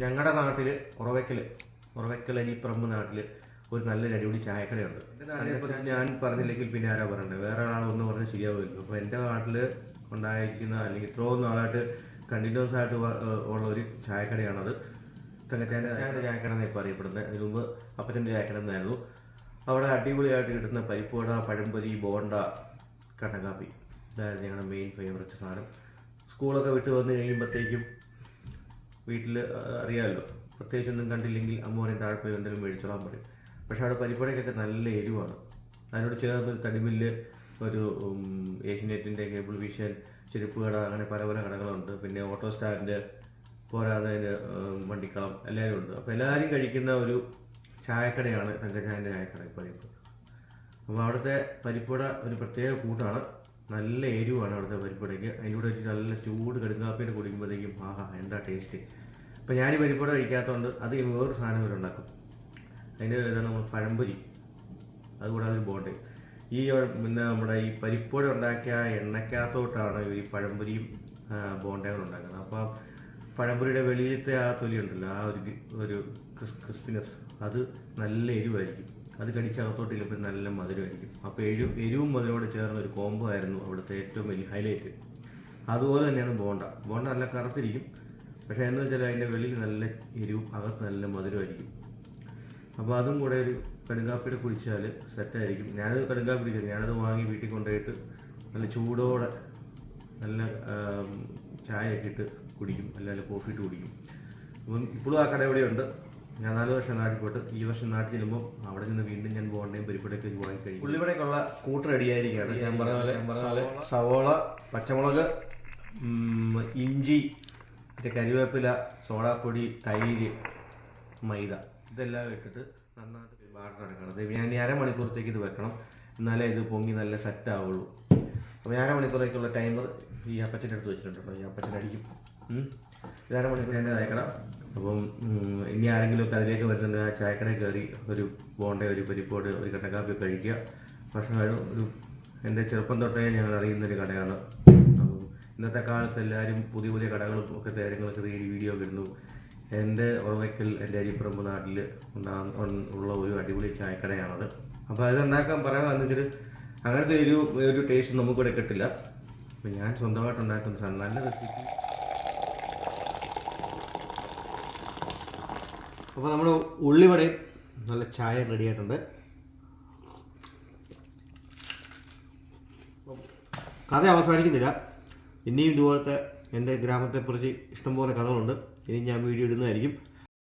ഞങ്ങളുടെ നാട്ടിൽ ഉറവയ്ക്കൽ ഉറവയ്ക്കൽ അരിപ്പറമ്പ് നാട്ടിൽ ഒരു നല്ലൊരു അടിപൊളി ചായക്കടയുണ്ട്. എന്റെ ഞാൻ പറഞ്ഞില്ലെങ്കിൽ പിന്നെ ആരാ പറയണ്ടത് വേറെ ഒരാൾ ഒന്ന് പറഞ്ഞാൽ ശരിയാവില്ല. അപ്പൊ എന്റെ നാട്ടിൽ ഉണ്ടായിരിക്കുന്ന അല്ലെങ്കിൽ ഇത്രയും നാളായിട്ട് കണ്ടിന്യൂസ് ആയിട്ട് ഉള്ള ഒരു ചായക്കടയാണത്. തങ്കച്ചാന്റെ ചായയുടെ ചായക്കട ഇപ്പോൾ അറിയപ്പെടുന്നത്. അതിന് മുമ്പ് അപ്പച്ചന്റെ ചായക്കട എന്നായിരുന്നു അവിടെ അടിപൊളിയായിട്ട് കിട്ടുന്ന പരിപ്പുവട പഴംപൊരി ബോണ്ട കട്ടൻ കാപ്പി ഇതായിരുന്നു ഞങ്ങളുടെ മെയിൻ ഫേവറേറ്റ് സാധനം. സ്കൂളൊക്കെ വിട്ട് വന്ന് കഴിയുമ്പോഴത്തേക്കും വീട്ടിൽ അറിയാമല്ലോ. പ്രത്യേകിച്ച് ഒന്നും കണ്ടില്ലെങ്കിൽ അമ്മ പറയും താഴെ പോയി എന്തെങ്കിലും മേടിച്ചോളാൻ പറയും. പക്ഷെ അവിടെ പരിപ്പടയ്ക്കൊക്കെ നല്ല എരിവാണ്. അതിനോട് ചേർന്ന് തടിമില്ല് ഒരു ഏഷ്യനെറ്റിന്റെ കേബിൾ വിഷൻ ചെരുപ്പ് കട അങ്ങനെ പല പല കടകളുണ്ട്. പിന്നെ ഓട്ടോ സ്റ്റാൻഡ് പോരാതെ വണ്ടിക്കളം എല്ലാവരും ഉണ്ട്. അപ്പോൾ എല്ലാവരും കഴിക്കുന്ന ഒരു ചായക്കടയാണ് തങ്കച്ചായന്റെ ചായക്കട ഇപ്പോൾ ഇപ്പോൾ അപ്പോൾ അവിടുത്തെ പരിപ്പുവട ഒരു പ്രത്യേക കൂട്ടാണ്. നല്ല എരിവാണ് അവിടുത്തെ പരിപ്പുവടയ്ക്ക്. അതിന്റെ കൂടെ വെച്ച് നല്ല ചൂട് കടുങ്കാപ്പിയുടെ കുടിക്കുമ്പോഴത്തേക്കും ആഹാ എന്താ ടേസ്റ്റ് അപ്പോൾ ഞാൻ ഈ പരിപ്പുവട കഴിക്കാത്തതുകൊണ്ട് അത് വേറൊരു സാധനം ഇവർ ഉണ്ടാക്കും. അതിന്റെ ഇതാണ് നമ്മൾ പഴംപൊരി. അതുകൂടാതെ ഒരു ബോണ്ട്. ഈ പിന്നെ നമ്മുടെ ഈ പരിപ്പുവട ഉണ്ടാക്കിയ എണ്ണയ്ക്കകത്തോട്ടാണ് ഈ പഴംപൊരിയും ആ, ബോണ്ടകളും ഉണ്ടാക്കുന്നത്. അപ്പോൾ പഴംപൊരിയുടെ വെളിയിലത്തെ ആ തൊലി ഉണ്ടല്ലോ ആ ഒരു ഒരു ക്രിസ്പിനെസ്. അത് നല്ല എരിവായിരിക്കും. അത് കടിച്ചകത്തോട്ട് ഇല്ലപ്പോൾ നല്ല മധുരമായിരിക്കും അപ്പോൾ എരിവും എരിവും മധുരവും ചേർന്ന ഒരു കോംബോ ആയിരുന്നു അവിടുത്തെ ഏറ്റവും വലിയ ഹൈലൈറ്റ് അതുപോലെ തന്നെയാണ് ബോണ്ട. ബോണ്ട നല്ല കറുത്തിരിക്കും. പക്ഷേ എന്ന് വെച്ചാൽ അതിന്റെ വെളിയിൽ നല്ല എരിവും അകത്ത് നല്ല മധുരമായിരിക്കും അപ്പോൾ അതും കൂടെ ഒരു കടുങ്കാപ്പിയുടെ കുടിച്ചാൽ സെറ്റായിരിക്കും ഞാനത് കടുങ്കാപ്പി കുടിച്ചത് ഞാനത് വാങ്ങി വീട്ടിൽ കൊണ്ടുപോയിട്ട് നല്ല ചൂടോടെ നല്ല ചായ ചായയൊക്കെ ഇട്ട് കുടിക്കും. അല്ലെങ്കിൽ കോഫി ഇട്ട് കുടിക്കും. അപ്പം ഇപ്പോഴും ആ കട ഇവിടെയുണ്ട് ഞാൻ നാല് വർഷം നാട്ടിൽ പോയിട്ട് ഈ വർഷം നാട്ടിൽ ചെല്ലുമ്പോൾ അവിടെ നിന്ന് വീണ്ടും ഞാൻ ബോണ്ടയും പരിപ്പടയൊക്കെ വാങ്ങി കഴിയും ഉള്ളിവിടേക്കുള്ള കൂട്ട് റെഡിയായിരിക്കുകയാണ്. ഞാൻ പറഞ്ഞ പോലെ ഞാൻ പറഞ്ഞ പോലെ സവോള പച്ചമുളക് ഇഞ്ചി മറ്റേ കരിവേപ്പില സോഡാപ്പൊടി തൈര് മൈദ. ഇതെല്ലാം ഇട്ടിട്ട് നന്നായിട്ട് എടുക്കണം. ഇത് ഞാൻ അരമണിക്കൂറത്തേക്ക് ഇത് വെക്കണം. എന്നാലേ ഇത് പൊങ്ങി നല്ല സെറ്റ് ആവുള്ളൂ. അപ്പോൾ അരമണിക്കൂറേക്കുള്ള ടൈമർ ഈ അപ്പച്ചന്റെ അടുത്ത് വെച്ചിട്ടുണ്ടല്ലോ ഈ അപ്പച്ചൻ അടിക്കും. ഉം. മണിക്കൂർ എന്റെ ചായക്കട അപ്പം ഇനി ആരെങ്കിലും ഒക്കെ അതിലേക്ക് വരുന്നുണ്ട് ആ ചായക്കടയിൽ കയറി ഒരു ബോണ്ട ഒരു പരിപ്പോട് ഒരു കട്ടക്കാപ്പി കഴിക്കുക. ഭക്ഷണം ഒരു എന്റെ ചെറുപ്പം തൊട്ടേ ഞങ്ങൾ അറിയുന്നൊരു കടയാണ്. അപ്പം ഇന്നത്തെ കാലത്ത് എല്ലാവരും പുതിയ പുതിയ കടകളും ഒക്കെ കാര്യങ്ങളൊക്കെ തേടി വീഡിയോ ഒക്കെ ഇടുന്നു. എന്റെ ഉറവയ്ക്കൽ എന്റെ അരിപ്പറമ്പ് നാട്ടിൽ ഉള്ള ഒരു അടിപൊളി ചായക്കടയാണത്. അപ്പോൾ അത് ഉണ്ടാക്കാൻ പറയാമെന്ന് വെച്ചാൽ അങ്ങനത്തെ ഒരു ഒരു ടേസ്റ്റ് നമുക്കിവിടെ കിട്ടില്ല. ഞാൻ സ്വന്തമായിട്ട് ഉണ്ടാക്കുന്ന സാധനം നല്ല റെസിപ്പി അപ്പോൾ നമ്മുടെ ഉള്ളിവടയും നല്ല ചായ റെഡി ആയിട്ടുണ്ട്. കഥ അവസാനിക്കുന്നില്ല. ഇനിയും ഇതുപോലത്തെ എന്റെ ഗ്രാമത്തെക്കുറിച്ച് ഇഷ്ടംപോലെ കഥകളുണ്ട്. ഇനി ഞാൻ വീഡിയോ ഇടുന്നതായിരിക്കും.